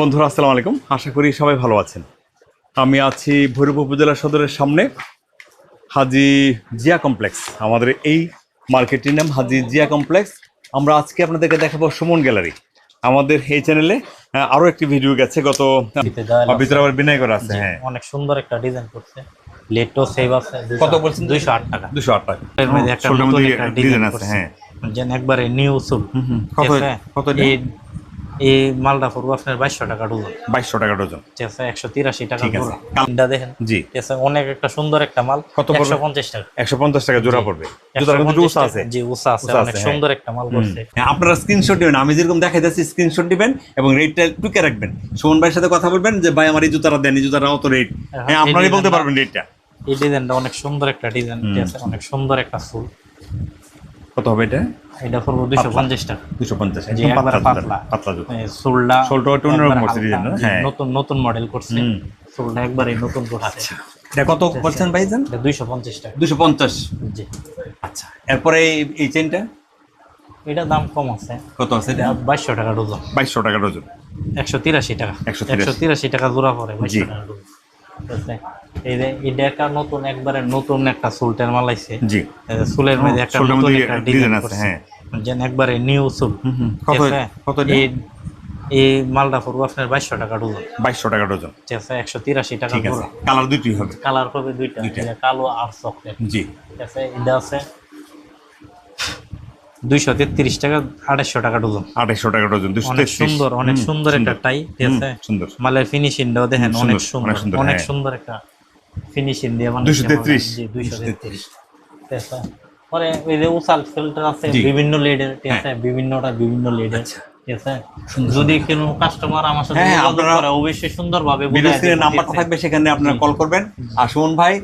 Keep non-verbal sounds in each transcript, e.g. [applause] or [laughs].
বন্ধুরা আসসালামু আলাইকুম। আশা করি সবাই ভালো আছেন। আমি আছি ভৈরব উপজেলা সদরের সামনে হাজি জিয়া কমপ্লেক্স। আমাদের এই মার্কেটটির নাম হাজি জিয়া কমপ্লেক্স। আমরা আজকে আপনাদেরকে দেখাবো সুমন গ্যালারি। আমাদের এই চ্যানেলে আহ, আরও একটি ভিডিও গেছে গত ভিতরে আবার বিনয় করা আছে হ্যাঁ। অনেক সুন্দর একটা ডিজাইন করছে। লেটো সেভ আছে কত বলছেন? দুইশো আট টাকা। আট টাকা। একটা ডিজাইন আছে হ্যাঁ। যেন একবারে নিউ সুল কত এই মালটা পড়ব আপনার বাইশশো টাকা ডজন। বাইশশো টাকা ডজন। ঠিক আছে একশো তিরাশি টাকা ঠিক আছে। দেখেন। জি। ঠিক আছে অনেক একটা সুন্দর একটা মাল। কত? একশো পঞ্চাশ টাকা। একশো পঞ্চাশ টাকা জোড়া পড়বে। জোড়ার কিন্তু 150 উষা আছে। জি উষা আছে অনেক সুন্দর একটা মাল করছে হ্যাঁ, আপনারা স্ক্রিনশট দিবেন। আমি যেরকম দেখা যাচ্ছে স্ক্রিনশট দিবেন এবং রেটটা টুকে রাখবেন। সুমন ভাইয়ের সাথে কথা বলবেন যে ভাই আমার এই জুতাটা দেন এই জুতাটা অত রেট হ্যাঁ এই আপনারাই বলতে পারবেন রেটটা এই ডিজাইনটা অনেক সুন্দর একটা ডিজাইন ঠিক আছে অনেক সুন্দর একটা ফুল। কত হবে এটা? এটা পড়ব দুইশো পঞ্চাশ টাকা দুশো পঞ্চাশ পাতলা পাতলা। সোলটা সোলটা একটু অন্যরকম হ্যাঁ। নতুন নতুন মডেল করছে। সোলটা একবারে নতুন করছে। এটা কত বলছেন ভাই জান দুইশো পঞ্চাশ টাকা দুশো পঞ্চাশ। জি। আচ্ছা। এরপরে এই- চেনটা এটা দাম কম আছে। কত আছে এটা? বাইশশো টাকা ডজন। বাইশশো টাকা ডজন। একশো তিরাশি টাকা। 183 একশো তিরাশি টাকা জোড়া পড়ে বাইশশো টাকা ডজন? এই যে এটা একটা নতুন একবারে নতুন একটা সুলটের মাল আইছে। জি। এই মধ্যে একটা নতুন একটা ডিজাইন ডিজাইন আছে, আছে হ্যাঁ। যেন একবারে নিউ কত কত এই মালটা পড়ব আপনার বাইশশো টাকা ডজন। বাইশশো টাকা ডজন। ঠিক আছে একশো তিরাশি টাকা কালার দুইটি হবে। কালার হবে দুইটা। কালো আর চকলেট। জি। ঠিক আছে এটা আছে দুইশো তেত্রিশ টাকা আড়াইশো টাকা ডজন। আঠাইশশো টাকা ডজন অনেক সুন্দর অনেক সুন্দর একটা টাই ঠিক আছে? সুন্দর। মালের ফিনিশিংটাও দেখেন অনেক সুন্দর, অনেক সুন্দর হ্যাঁ। একটা ফিনিশিং দিয়ে মানে 233 জি দুইশো তেত্রিশ। ঠিক আছে? পরে ওই যে উসাল ফিল্টার আছে বিভিন্ন লেডের ঠিক আছে? বিভিন্নটা বিভিন্ন লেডের ঠিক আছে? যদি কোনো কাস্টমার আমার সাথে হ্যাঁ, যোগাযোগ আপনারা- করে অবশ্যই সুন্দরভাবে ভিডিও বুঝায় নাম্বারটা থাকবে সেখানে আপনারা কল করবেন। আর সুমন ভাই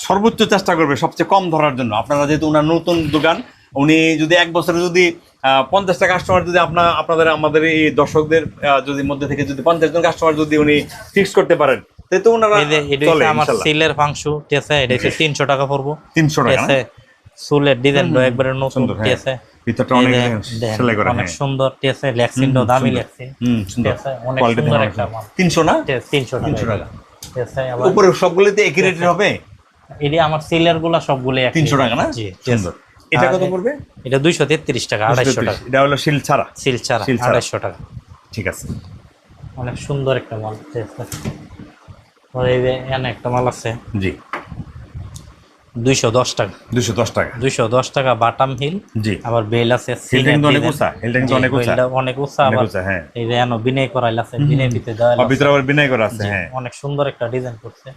সর্বোচ্চ চেষ্টা করবে সবচেয়ে কম ধরার জন্য। আপনারা যেহেতু ওনার নতুন দোকান উনি যদি এক বছরে যদি পঞ্চাশটা কাস্টমার যদি আপনার আপনাদের আমাদের এই দর্শকদের যদি মধ্যে থেকে যদি পঞ্চাশ জন কাস্টমার যদি উনি ফিক্স করতে পারেন তো ওনারা আমার সিলের ফাংশ ঠিক আছে? এটা হচ্ছে তিনশো টাকা পড়ব। তিনশো টাকা চুলের ডিজাইনটা একবারে নতুন ঠিক হ্যাঁ। আছে? ভিতরটা অনেক সেলাই করা অনেক হ্যাঁ। সুন্দর ঠিক আছে? ল্যাক্সিনটাও দামি ল্যাক্সিন হুম সুন্দর। অনেক সুন্দর একটা মাল। তিনশো না? টাকা। 300 টাকা। ঠিক আছে আবার উপরে সবগুলোতে একই রেটের হবে? এটি আমার সিলারগুলা সবগুলো একই। তিনশো টাকা না? জি সুন্দর। এটা কত পড়বে? এটা দুইশো তেত্রিশ টাকা আড়াইশো টাকা। এটা হলো শিল ছাড়া। সিল ছাড়া সিল ছাড়া। আড়াইশো টাকা। ঠিক আছে। অনেক সুন্দর একটা মাল এই যে এখানে একটা মাল আছে। জি। টাকা। টাকা। টাকা বাটাম হিল। জি। আবার বেল আছে হিলটা কিন্তু অনেক সিনের উঁচা হিলটা কিন্তু অনেক উঁচা। অনেক উঁচা আবার হ্যাঁ। এই যে এনো বিনয় করাইল আছে বিনয় ভিতরে দেওয়া আর ভিতরে আবার বিনয় করা আছে হ্যাঁ। অনেক সুন্দর একটা ডিজাইন করছে।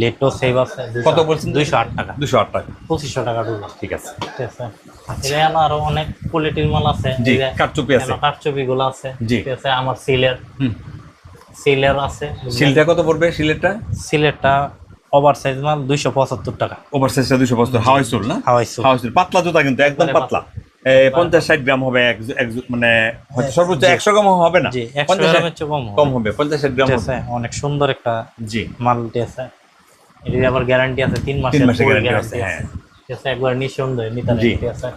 লেটো সেভ আছে কত বলছেন? দুইশো আট টাকা। দুশো আট টাকা। পঁচিশশো টাকা ঠিক আছে। ঠিক আছে। এটা আরও অনেক কোয়ালিটির মাল আছে। আছে। গুলো আছে। ঠিক আছে আমার সিলের সিলের আছে। শিলটা কত পড়বে শিলেরটা সিলেটটা ওভার সাইজ মাল দুইশো পঁচাত্তর টাকা। ওভার সাইজটা দুশো পঁচাত্তর। হাওয়াই সোল না? হাওয়াই সোল। হাওয়াই সোল পাতলা জুতা কিন্তু একদম পাতলা। এই পঞ্চাশ ষাট গ্রাম হবে এক মানে সর্বোচ্চ একশো গ্রাম হবে না। কম হবে। পঞ্চাশ ষাট গ্রাম আছে অনেক সুন্দর একটা জি। মালটি আছে। এটির আবার গ্যারান্টি আছে তিন মাসের guarantee আছে, হ্যাঁ। একবার নিঃসন্দেহে নিতে। আছে।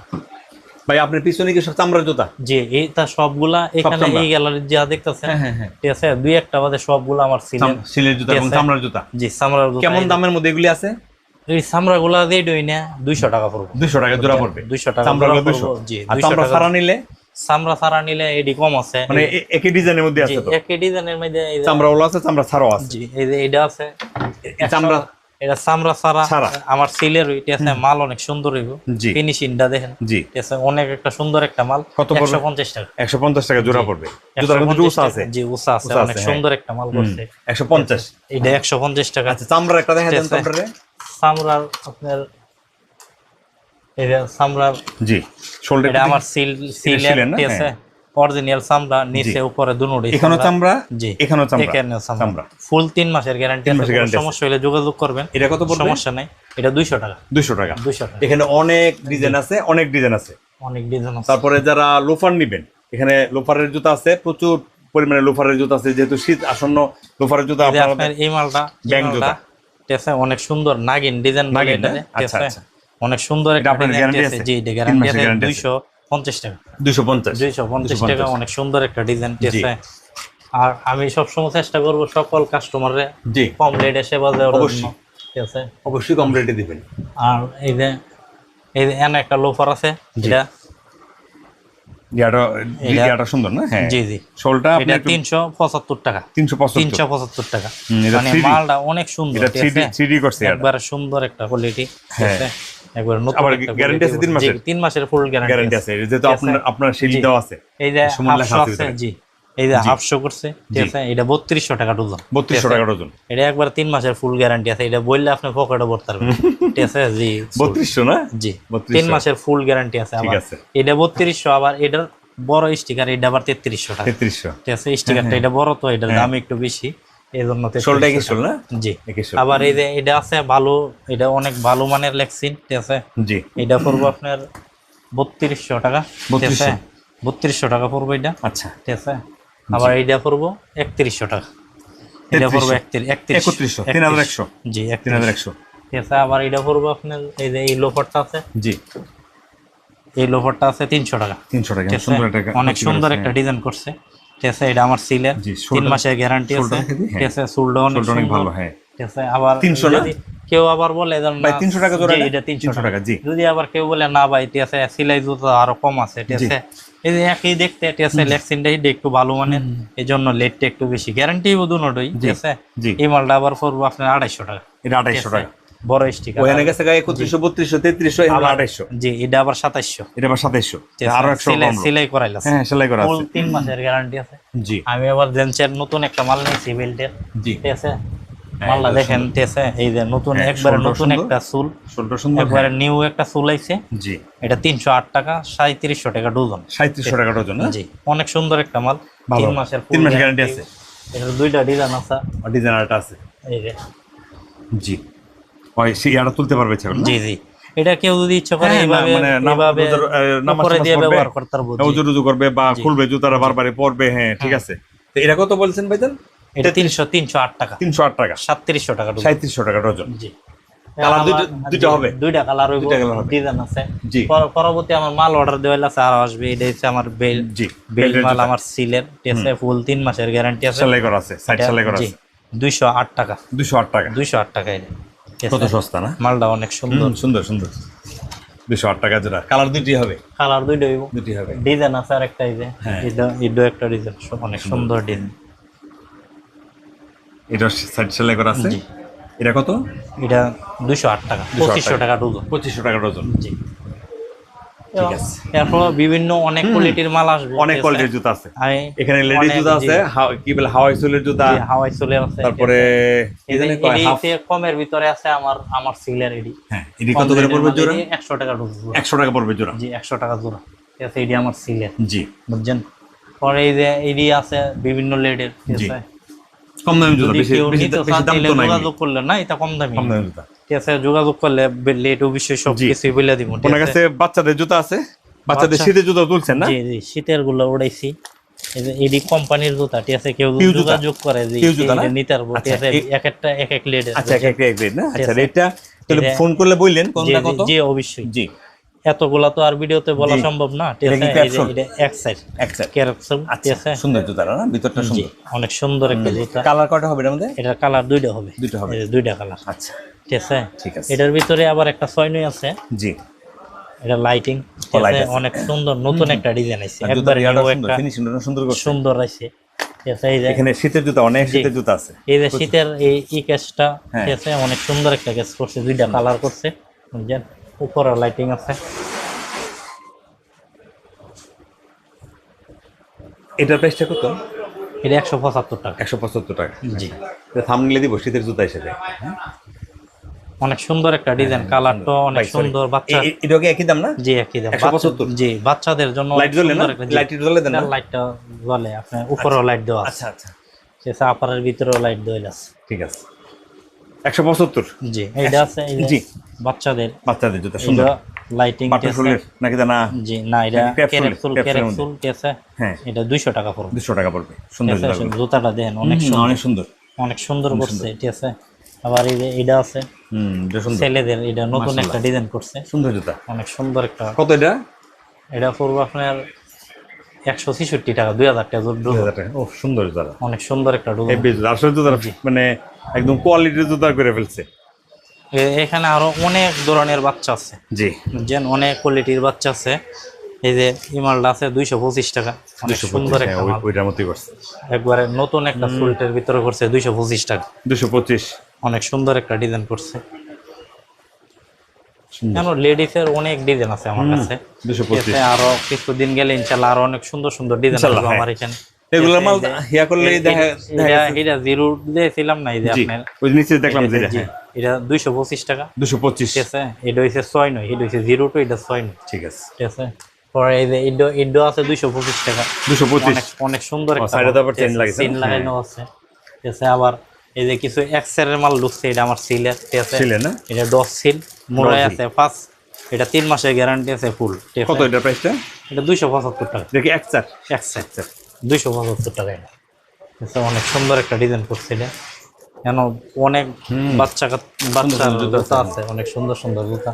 ভাই আপনার পিছনে কি সব চামড়ার জুতা? জি এইটা সবগুলা এখানে চামড়া? এই গ্যালারি যা দেখতেছেন হ্যাঁ, হ্যাঁ, হ্যাঁ। ঠিক আছে দুই একটা বাদে সবগুলা আমার সিলের শিলের জুতা এবং চামড়ার জুতা? জি সামরার জুতা কেমন দামের মধ্যে এগুলি আছে? এই সামরাগুলা দিয়ে ডই না দুইশো টাকা পড়বে। দুশো টাকা জোড়া পড়বে? 200 টাকা চামড়াগুলো জোড়া দুশো পড়বে, জি, আর চামড়া সারা নিলে? সামরা সারা নিলে এডি কম আছে। মানে একই ডিজাইনের মধ্যে আছে তো? একই ডিজাইনের মধ্যে চামড়া ওলা আছে চামড়া ছাড়াও আছে? জি এই যে এটা আছে। চামড়া এটা সামরা সারা। আমার সিলের এটা আছে মাল অনেক সুন্দর হইব। ফিনিশিংটা দেখেন। জি। অনেক একটা সুন্দর একটা মাল। কত পড়বে? একশো পঞ্চাশ টাকা। একশো পঞ্চাশ টাকা জোড়া পড়বে। কিন্তু 150 আছে। জি উষা আছে। অনেক সুন্দর একটা মাল করছে একশো পঞ্চাশ। এটা একশো পঞ্চাশ টাকা। আচ্ছা চামড়ার একটা দেখা ঠিক দেন চামড়ারে। আপনার যে জি শোল্ডার এটা আমার সিল সিলের আছে হ্যাঁ। অরিজিনাল সামরা নিচে উপরে এখানেও চামড়া। জি। এখানেও চামড়া? এখানেও চামড়া। ফুল তিন মাসের গ্যারান্টি আছে। সমস্যা হলে যোগাযোগ করবেন। এটা কত পড়বে? সমস্যা নাই। এটা দুইশো টাকা। দুশো টাকা। দুইশো টাকা। এখানে অনেক ডিজাইন আছে অনেক ডিজাইন আছে। অনেক ডিজাইন আছে। তারপরে যারা লোফার নিবেন এখানে লোফারের জুতা আছে প্রচুর পরিমাণে লোফারের জুতা আছে যেহেতু শীত আসন্ন লোফারের জুতা আপনার এই মালটা মালটা, জুতা। আছে অনেক সুন্দর নাগিন ডিজাইন বলে? আচ্ছা, আচ্ছা। অনেক সুন্দর একটা guarantee আছে? জি এটা গ্যারান্টি আছে guarantee আছে? দুইশো পঞ্চাশ টাকা। দুশো পঞ্চাশ। দুইশো পঞ্চাশ টাকা অনেক সুন্দর একটা ডিজাইন আছে। আর আমি সবসময় চেষ্টা করব সকল কাস্টমারে কম রেটে সেবা দেওয়ার অবশ্যই। ঠিক আছে? অবশ্যই কম রেটে দিবেন। আর এই যে এই যে এনে একটা লোফার আছে ইয়াটা এটা- সুন্দর না? হ্যাঁ। জি জি। শোলটা আপনি এটা তিনশো পঁচাত্তর টাকা। তিনশো পঁচাত্তর। তিনশো পঁচাত্তর টাকা। মানে মালটা অনেক সুন্দর এটা করছে একবারে সুন্দর একটা কোয়ালিটি হ্যাঁ। একবার নতুন আবার একটা আছে তিন মাসের? ফুল গ্যারান্টি আছে। যেহেতু আপনার আপনার শিল দেওয়া আছে। এই যে সুমন লেখা হাফশো আছে আছে জি। এই যে হাফশো করছে ঠিক আছে? এটা বত্রিশশো টাকা ডজন। বত্রিশশো টাকা ডজন। এটা একবার তিন মাসের ফুল গ্যারান্টি আছে। এটা বললে আপনি পকেটে ভরতে পারবেন। [laughs] ঠিক আছে? জি বত্রিশশো না? জি। 3200 তিন মাসের ফুল গ্যারান্টি আছে আবার। এটা বত্রিশশো আবার এটার বড় স্টিকার এটা আবার তেত্রিশশো টাকা। তেত্রিশশো। ঠিক আছে? স্টিকারটা এটা বড় তো এটার দাম একটু বেশি। এই জন্য শোলটা 3300 একই শোল না? জি। আবার এই যে এটা আছে ভালো এটা অনেক ভালো মানের লেক্সিন আছে? জি। এটা পড়ব আপনার বত্রিশশো টাকা ঠিক আছে? 3200 বত্রিশশো টাকা পড়ব এটা আচ্ছা। ঠিক আছে? আবার এইটা পড়ব একত্রিশশো টাকা। এটা পড়ব একত্রিশ একত্রিশ একত্রিশশো। তিন হাজার একশো। জি তিন হাজার একশো। ঠিক আছে? আবার এটা পড়ব আপনার এই যে এই লোফারটা আছে? জি। এই লোফারটা আছে তিনশো টাকা। তিনশো টাকা। অনেক সুন্দর একটা ডিজাইন করছে। ঠিক আছে এটা আমার সিলের। জি, তিন মাসের গ্যারান্টি আছে। ঠিক অনেক সুন্দর। ভালো হ্যাঁ। ঠিক আছে আবার 300 না? কেউ আবার বলে ভাই না, 300 টাকা জোড়া এটা 300 টাকা, জি। যদি আবার কেউ বলে না ভাই ঠিক আছে সিলাই জুতো আরও কম আছে ঠিক আছে এই যে একই দেখতে ঠিক আছে লেক্সিনটা একটু ভালো মানের। এই জন্য লেটটা একটু বেশি। গ্যারান্টি দুটোই ঠিক আছে এই মালটা আবার পড়ব আপনার আড়াইশো টাকা। এটা আঠাইশশো টাকা। বড় স্টিকার। ওখানে গেছে গায়ে জি এটা আবার সাতাইশশো। এটা আবার সাতাইশশো। আরও একশো কম। লোক। করাইলাম হ্যাঁ সেলাই করা ফুল আছে। তিন মাসের গ্যারান্টি আছে। জি। আমি আবার নতুন একটা মাল নিয়েছি বেল্টের। জি। ঠিক আছে? মালটা দেখেন ঠিক এই যে নতুন হ্যাঁ, একবারে নতুন একটা চুল। একবারে নিউ একটা চুল আইছে। জি। এটা তিনশো আট টাকা সাঁত্রিশশো টাকা ডজন। সাঁত্রিশশো টাকা ডজন জি অনেক সুন্দর একটা মাল। ভালো। তিন মাসের তিন মাসের guarantee আছে। এটার দুইটা ডিজাইন আছে। ডিজাইনারটা আছে। এই যে। জি। ওই সে ইয়াটা তুলতে পারবে ছেলে জি জি। এটা কেউ যদি ইচ্ছা করে হ্যাঁ, এইভাবে মানে নামাজ দিয়ে ব্যবহার করতে পারব। উজু করবে বা খুলবে জুতারা বারবারে পরবে হ্যাঁ ঠিক আছে। তো এটা কত বলছেন ভাইজান? এটা তিনশো তিনশো আট টাকা। তিনশো আট টাকা। সাতত্রিশশো টাকা ডজন। সাঁত্রিশশো টাকা ডজন। জি। কালার দুইটা হবে? দুইটা কালার হইব ডিজাইন আছে। জি। পরবর্তী আমার মাল অর্ডার দেওয়া আছে আর আসবে। এটা হচ্ছে আমার বেল জি বেল মাল আমার সিলের টেসে ফুল তিন মাসের গ্যারান্টি আছে। সেলাই করা আছে সাইড সেলাই করা আছে। দুইশো আট টাকা। দুশো আট টাকা। দুইশো আট টাকা এটা। কত সস্তা না? মালটা অনেক সুন্দর। সুন্দর সুন্দর। দুশো আট টাকা যেটা কালার দুইটি হবে? কালার দুইটা হইব। দুইটি হবে। ডিজাইন আছে আর একটা যে। হ্যাঁ। এটা একটা ডিজাইন অনেক সুন্দর। ডিজাইন এটা সাইড সেলাই করা আছে? এটা কত? এটা দুইশো আট টাকা। পঁচিশশো টাকা। ডজন পঁচিশশো টাকা ডজন জি। এরপর বিভিন্ন অনেক কোয়ালিটির মাল আসবে অনেক আছে? কোয়ালিটির জুতা আছে। এখানে লেডিস জুতা আছে কি বলে হাওয়াই সোলের জুতা। হাওয়াই চলে আছে তারপরে কি জানি কয়, হাফ এদিকে কমের ভিতরে আছে আমার আমার সিলের এডি। হ্যাঁ এটি কত করে পড়বে জোড়া? একশো টাকা টাকা পড়বে জোড়া। জি টাকা জোড়া। ঠিক আছে এডি আমার সিলের জি। বুঝছেন? পরে এই যে এডি আছে বিভিন্ন লেডের ঠিক আছে। কম দামি জুতা বেশি বেশি দাম তো নাই। যোগাযোগ করলে না? এটা কম দামি। কম দামি জুতা। ঠিক আছে যোগাযোগ করলে লেট অবশ্যই সব জি। বলে দিব ওনার কাছে বাচ্চাদের জুতা আছে? বাচ্চাদের শীতের জুতা তুলছেন না? জি জি শীতেরগুলো উড়াইছি। এই যে এডি কোম্পানির জুতা ঠিক আছে? কেউ জুতা? যোগাযোগ করে যে জুতা নিতে পারব ঠিক আচ্ছা, আছে? এক একটা এক এক লেট আচ্ছা এক এক লেট না? আচ্ছা রেটটা তাহলে এটা- ফোন করলে বললেন কোনটা কত? জি অবশ্যই। জি। এতগুলা তো আর ভিডিওতে বলা সম্ভব না এক সাইড এক ক্যাপসুল আচ্ছা আছে? সুন্দর জুতা না? ভিতরটা সুন্দর। অনেক সুন্দর একটা জুতা। কালার কয়টা হবে এর মধ্যে? এটার কালার দুইটা হবে। দুটো হবে। দুইটা কালার। আচ্ছা। ঠিক আছে? ঠিক আছে। এটার ভিতরে আবার একটা ছয়নই আছে। জি। এটা লাইটিং। অনেক সুন্দর নতুন একটা ডিজাইন আছে একবার সুন্দর আছে? এখানে শীতের জুতা অনেক শীতের জুতা আছে। এই যে শীতের এই ই ক্যাশটা হ্যাঁ। অনেক সুন্দর একটা ক্যাশ করছে দুইটা কালার করছে। বুঝছেন উপরে লাইটিং আছে। এটার প্রাইসটা কত? এটা একশো পঁচাত্তর টাকা। একশো পঁচাত্তর টাকা। জি। থামনিলে দিব শীতের জুতা হিসেবে। অনেক সুন্দর একটা ডিজাইন কালারটা অনেক সুন্দর বাচ্চা এ- এ- কি একই দাম না? জি একই দাম। 175 জি বাচ্চাদের জন্য লাইট জ্বলে না? লাইট জ্বলে দেন না? লাইটটা জ্বলে আপনার উপরেও লাইট দেওয়া আচ্ছা আচ্ছা। আছে আপারের ভিতরেও লাইট দেওয়া আছে। ঠিক আছে। একশো পঁচাত্তর। জি এইটা আছে জি। বাচ্চাদের। বাচ্চাদের জুতা সুন্দর। লাইটিং নাকি না? জি না এটা ঠিক আছে হ্যাঁ। এটা দুইশো টাকা পড়বে। টাকা পড়বে। সুন্দর জুতাটা দেন অনেক সুন্দর। অনেক সুন্দর। অনেক সুন্দর করছে ঠিক আছে। আবার এই যে এটা আছে। হুম এটা ছেলেদের এটা নতুন একটা ডিজাইন করছে। সুন্দর জুতা। অনেক সুন্দর একটা। কত এটা? এটা পড়ব আপনার একশো ছেষট্টি টাকা দুই হাজার টাকা দুই হাজার টাকা। ও সুন্দর জুতা অনেক সুন্দর একটা মানে একদম কোয়ালিটির জুতা করে ফেলছে। এখানে আরও অনেক ধরনের বাচ্চা আছে। জি। যেন অনেক কোয়ালিটির বাচ্চা আছে। এই যে ইমালটা আছে দুইশো পঁচিশ টাকা। অনেক সুন্দর একটা মতোই করছে। একবারে নতুন একটা সুইটের ভিতরে করছে দুইশো পঁচিশ টাকা। দুশো পঁচিশ। অনেক সুন্দর একটা ডিজাইন করছে। কেন লেডিসের অনেক ডিজাইন আছে আমার কাছে। দুশো পঁচিশ। আরও কিছুদিন গেলে ইনশাল্লাহ আরও অনেক সুন্দর সুন্দর ডিজাইন আসবে হ্যাঁ। আমার এখানে। এগুলোর মাল হিয়া করলেই দেখা দেখা এটা জিরো দিয়েছিলাম না এই যে আপনার। ওই নিচে দেখলাম যে এটা দুইশো পঁচিশ টাকা। দুশো পঁচিশ। ঠিক আছে? এটা হচ্ছে ছয় নয় এটা হচ্ছে জিরো টু এটা ছয় নয়। ঠিক আছে। ঠিক আছে? পরে এই যে ইন্ডো ইন্ডো আছে দুইশো পঁচিশ টাকা। দুশো পঁচিশ। অনেক অনেক সুন্দর একটা side তো আবার ঠিক লাগাইছে chain লাগানো আছে। ঠিক আছে আবার এই যে কিছু এক্সের মাল ঢুকছে এটা আমার সিলের ঠিক আছে? না? এটা দশ সিল মোড়াই আছে পাঁচ। এটা তিন মাসের গ্যারান্টি আছে ফুল কত এটা প্রাইসটা এটা দুইশো পঁচাত্তর টাকা। দেখি এক চার একশো দুইশো পঁচাত্তর টাকায় এটা। অনেক সুন্দর একটা ডিজাইন করছিলেন কেন অনেক বাচ্চা বাচ্চা জুতা আছে। অনেক সুন্দর সুন্দর জুতা।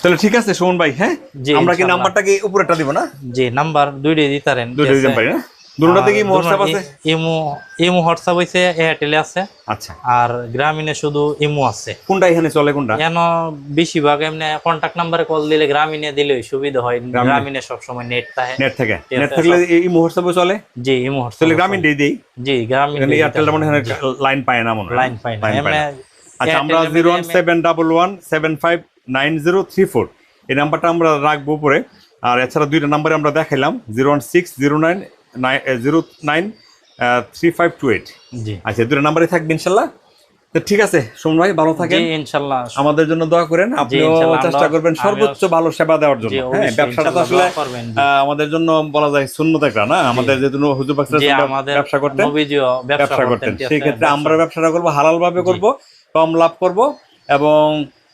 তাহলে ঠিক আছে সুমন ভাই হ্যাঁ? আমরা কি নাম্বারটাকে নাম্বারটা কি উপরেটা দিব না? জি নাম্বার দুইটাই দিতারেন দুইটাই দিতে পারি না দুটোতে কি হোয়াটসঅ্যাপ আছে? ইমো ইমো হোয়াটসঅ্যাপ হইছে এয়ারটেলে আছে। আচ্ছা। আর গ্রামীণে শুধু ইমো আছে। কোনটা এখানে চলে কোনটা? কেন বেশিরভাগ এমনি কন্টাক্ট নাম্বারে কল দিলে গ্রামীণে দিলে সুবিধা হয়। গ্রামীণে। সবসময় নেট থাকে। নেট থেকে। নেট থাকলে এই হোয়াটসঅ্যাপে চলে? জি ইমো হোয়াটসঅ্যাপ গ্রামীণ দিয়ে দিই। জি গ্রামীণ এয়ারটেলটা মনে হয় লাইন পায় না মনে লাইন পাই না। এমনি আচ্ছা আমরা Airtel জিরো ওয়ান এমনি- seven double one seven five nine zero three four. এই নাম্বারটা আমরা রাখব উপরে। আর এছাড়া দুইটা নাম্বারে আমরা দেখাইলাম। Zero one six zero nine zero nine three five two eight আচ্ছা দুটো নাম্বারে থাকবে ইনশাল্লাহ। তো ঠিক আছে সোমন ভাই ভালো থাকেন। ইনশাল্লাহ। আমাদের জন্য দোয়া করেন। আপনিও চেষ্টা করবেন সর্বোচ্চ ভালো সেবা দেওয়ার জন্য। হ্যাঁ ব্যবসাটা তো আসলে আমাদের জন্য বলা যায় শূন্য একটা না? আমাদের যেহেতু হুজুর ব্যবসা করতেন ব্যবসা করতেন সেই ক্ষেত্রে আমরা ব্যবসাটা করব হালাল ভাবে করব কম লাভ করব এবং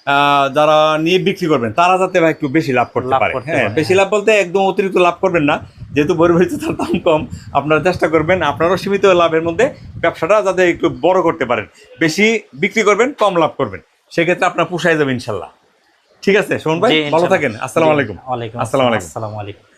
আহ, যারা নিয়ে বিক্রি করবেন তারা যাতে ভাই একটু বেশি লাভ করতে পারে। হ্যাঁ বেশি লাভ বলতে একদম অতিরিক্ত লাভ করবেন না। যেহেতু বরিবাড়িতে তার দাম কম আপনারা চেষ্টা করবেন আপনারও সীমিত লাভের মধ্যে ব্যবসাটা যাতে একটু বড় করতে পারেন। বেশি বিক্রি করবেন কম লাভ করবেন। সেক্ষেত্রে আপনার পোষায় যাবে ইনশাল্লাহ। ঠিক আছে শোন ভাই ভালো থাকেন। আসসালামু আলাইকুম। আসসালামু আলাইকুম। আসসালামু আলাইকুম।